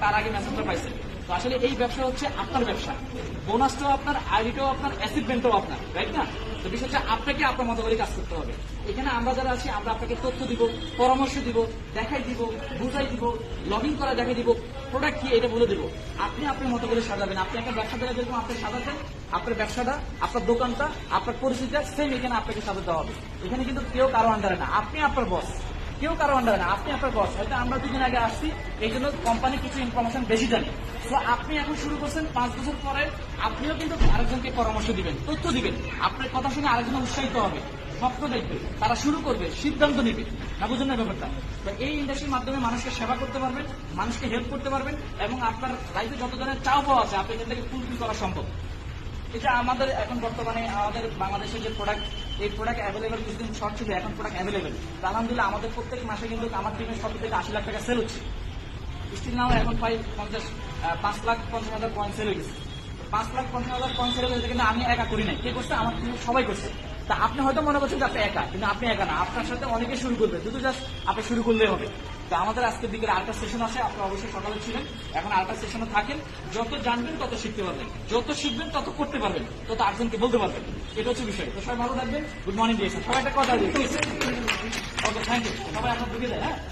তার আগে মেসেজটা পাইছেন তো আসলে এই ব্যবসা হচ্ছে আপনার ব্যবসা। বোনাসটাও আপনার, আইডিটাও আপনার অ্যাসিডমেন্টও আপনার রাইট না? তো বিষয় হচ্ছে আপনাকে আপনার মতো করে কাজ করতে হবে। এখানে আমরা যারা আছি, আমরা আপনাকে তথ্য দিব, পরামর্শ দিব, দেখাই দিব, বুঝাই দিব লগ ইন করা, দেখাই দিব প্রোডাক্ট কি এটা বলে দিব। আপনি আপনার মতো করে সাজাবেন। আপনি একটা ব্যবসা দ্বারা যেরকম আপনি সাজাতেন আপনার ব্যবসাটা, আপনার দোকানটা, আপনার পরিস্থিতিটা সেম এখানে আপনাকে সাজাতে হবে। এখানে কিন্তু কেউ কারও আন্ডারে না। আপনি আপনার বস কেউ কারও আন্ডারে না। আপনি আপনার বস হয়তো আমরা দুদিন আগে আসছি, এই জন্য কোম্পানি কিছু ইনফরমেশন বেশি জানে। তো আপনি এখন শুরু করছেন পাঁচ বছর পরে, আপনিও কিন্তু আরেকজনকে পরামর্শ দিবেন, তথ্য দিবেন। আপনার কথা শুনে আরেকজন উৎসাহিত হবে, স্বপ্ন দেখবে, তারা শুরু করবে, সিদ্ধান্ত নেবে। না বুঝুন না ব্যাপারটা? তো এই ইন্ডাস্ট্রির মাধ্যমে মানুষকে সেবা করতে পারবেন, মানুষকে হেল্প করতে পারবেন এবং আপনার লাইফে যত ধরনের চাও পাওয়া আছে আপনি এখান থেকে ফুলফিল করা সম্ভব। এটা আমাদের এখন বর্তমানে আমাদের বাংলাদেশের যে প্রোডাক্ট এই প্রোডাক্ট অ্যাভেলেবেল কিছুদিন শর্ট ছিল, এখন প্রোডাক্ট অ্যাভেলেবেল আলহামদুলিল্লাহ আমাদের প্রত্যেক মাসে কিন্তু আমার টিমের সব থেকে আশি লাখ টাকা সেল হচ্ছে। স্টিল নাও এখন প্রায় পঞ্চাশ পাঁচ লাখ পঞ্চাশ হাজার পয়েন্ট সেল হয়ে গেছে। পাঁচ লাখ পঞ্চাশ হাজার পয়েন্ট সেল হয়েছে কিন্তু আমি একা করি নাই। কে করছে? আমার সবাই করছে। তা আপনি হয়তো মনে করছেন যে আপনি একা, কিন্তু আপনি একা না। আপনার সাথে অনেকে শুরু করবে। শুধু জাস্ট আপনি শুরু করলেই হবে। তো আমাদের আজকের দিকে আরেকটা সেশন আসে আপনি অবশ্যই সকালে ছিলেন। এখন আরেকটা সেশনে থাকেন। যত জানবেন তত শিখতে পারবেন। যত শিখবেন তত করতে পারবেন। তত আরেকজনকে বলতে পারবেন। এটা হচ্ছে বিষয়। তো সবাই ভালো থাকবেন। গুড মর্নিং দিয়েছেন সবাই একটা কথা দিয়েছে ওকে থ্যাংক ইউ সবাই আপনার ঢুকে যায় হ্যাঁ?